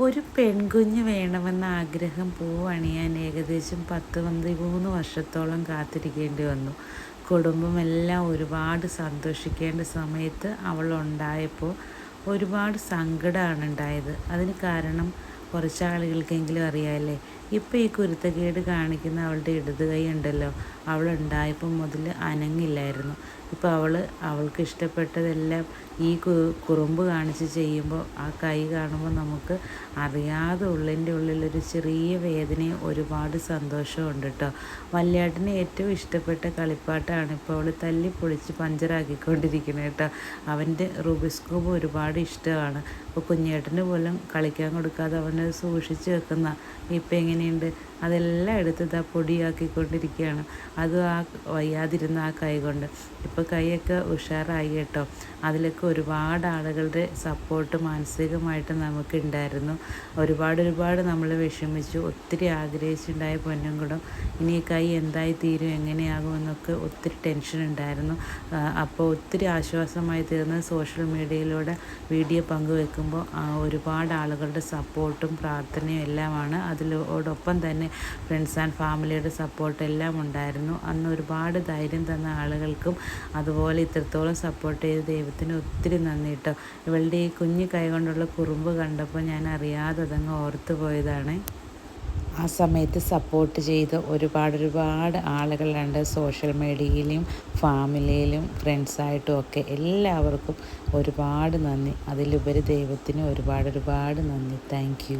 ഒരു പെൺകുഞ്ഞ് വേണമെന്ന ആഗ്രഹം പൂവണിയാൻ ഏകദേശം പത്ത് പന്തിമൂന്ന് വർഷത്തോളം കാത്തിരിക്കേണ്ടി വന്നു. കുടുംബമെല്ലാം ഒരുപാട് സന്തോഷിക്കേണ്ട സമയത്ത് അവൾ ഉണ്ടായപ്പോൾ ഒരുപാട് സങ്കടമാണ് ഉണ്ടായത്. അതിന് കാരണം കുറച്ചാളുകൾക്കെങ്കിലും അറിയാമല്ലേ ഇപ്പോൾ ഈ കുരുത്തക്കേട് കാണിക്കുന്ന അവളുടെ ഇടത് കൈ ഉണ്ടല്ലോ. അവൾ മുതൽ അനങ്ങില്ലായിരുന്നു. ഇപ്പോൾ അവൾ അവൾക്ക് ഇഷ്ടപ്പെട്ടതെല്ലാം ഈ കുറുമ്പ് കാണിച്ച് ചെയ്യുമ്പോൾ ആ കൈ കാണുമ്പോൾ നമുക്ക് അറിയാതെ ഉള്ളിന്റെ ഉള്ളിലൊരു ചെറിയ വേദനയും ഒരുപാട് സന്തോഷമുണ്ട് കേട്ടോ വല്യാട്ടിന് ഏറ്റവും ഇഷ്ടപ്പെട്ട കളിപ്പാട്ടാണ് ഇപ്പോൾ അവൾ തല്ലി പൊളിച്ച് പഞ്ചറാക്കിക്കൊണ്ടിരിക്കുന്നത് കേട്ടോ അവന്റെ റുബിസ്കോബ് ഒരുപാട് ഇഷ്ടമാണ്. അപ്പോൾ കുഞ്ഞേട്ടന് പോലും കളിക്കാൻ കൊടുക്കാതെ അവനെ സൂക്ഷിച്ച് വെക്കുന്ന ഇപ്പം എങ്ങനെയുണ്ട്? അതെല്ലാം എടുത്ത് ഇതാ പൊടിയാക്കിക്കൊണ്ടിരിക്കുകയാണ്. അത് ആ വയ്യാതിരുന്ന ആ കൈ കൊണ്ട്. ഇപ്പോൾ കൈയൊക്കെ ഉഷാറായി കേട്ടോ. അതിലൊക്കെ ഒരുപാട് ആളുകളുടെ സപ്പോർട്ട് മാനസികമായിട്ട് നമുക്കുണ്ടായിരുന്നു. ഒരുപാട് ഒരുപാട് നമ്മൾ വിഷമിച്ചു. ഒത്തിരി ആഗ്രഹിച്ചുണ്ടായ പൊന്നും കൂടെ ഇനി കൈ എന്തായി തീരും എങ്ങനെയാകുമെന്നൊക്കെ ഒത്തിരി ടെൻഷൻ ഉണ്ടായിരുന്നു. അപ്പോൾ ഒത്തിരി ആശ്വാസമായി തീർന്ന് സോഷ്യൽ മീഡിയയിലൂടെ വീഡിയോ പങ്കുവെക്കുമ്പോൾ ഒരുപാട് ആളുകളുടെ സപ്പോർട്ടും പ്രാർത്ഥനയും എല്ലാമാണ് അതിലോടൊപ്പം തന്നെ ഫ്രണ്ട്സ് ആൻഡ് ഫാമിലിയുടെ സപ്പോർട്ട് എല്ലാം ഉണ്ടായിരുന്നു. അന്ന് ഒരുപാട് ധൈര്യം തന്ന ആളുകൾക്കും അതുപോലെ ഇത്രത്തോളം സപ്പോർട്ട് ചെയ്ത് ദൈവത്തിന് ഒത്തിരി നന്ദി കേട്ടോ ഇവളുടെ ഈ കുഞ്ഞു കൈ കൊണ്ടുള്ള കുറുമ്പ് കണ്ടപ്പോൾ ഞാൻ അറിയാതെ അതങ്ങ് ഓർത്തു പോയതാണ്. ആ സമയത്ത് സപ്പോർട്ട് ചെയ്ത് ഒരുപാട് ഒരുപാട് ആളുകളുണ്ട് സോഷ്യൽ മീഡിയയിലും ഫാമിലിയിലും ഫ്രണ്ട്സായിട്ടും ഒക്കെ. എല്ലാവർക്കും ഒരുപാട് നന്ദി. അതിലുപരി ദൈവത്തിന് ഒരുപാട് ഒരുപാട് നന്ദി. താങ്ക്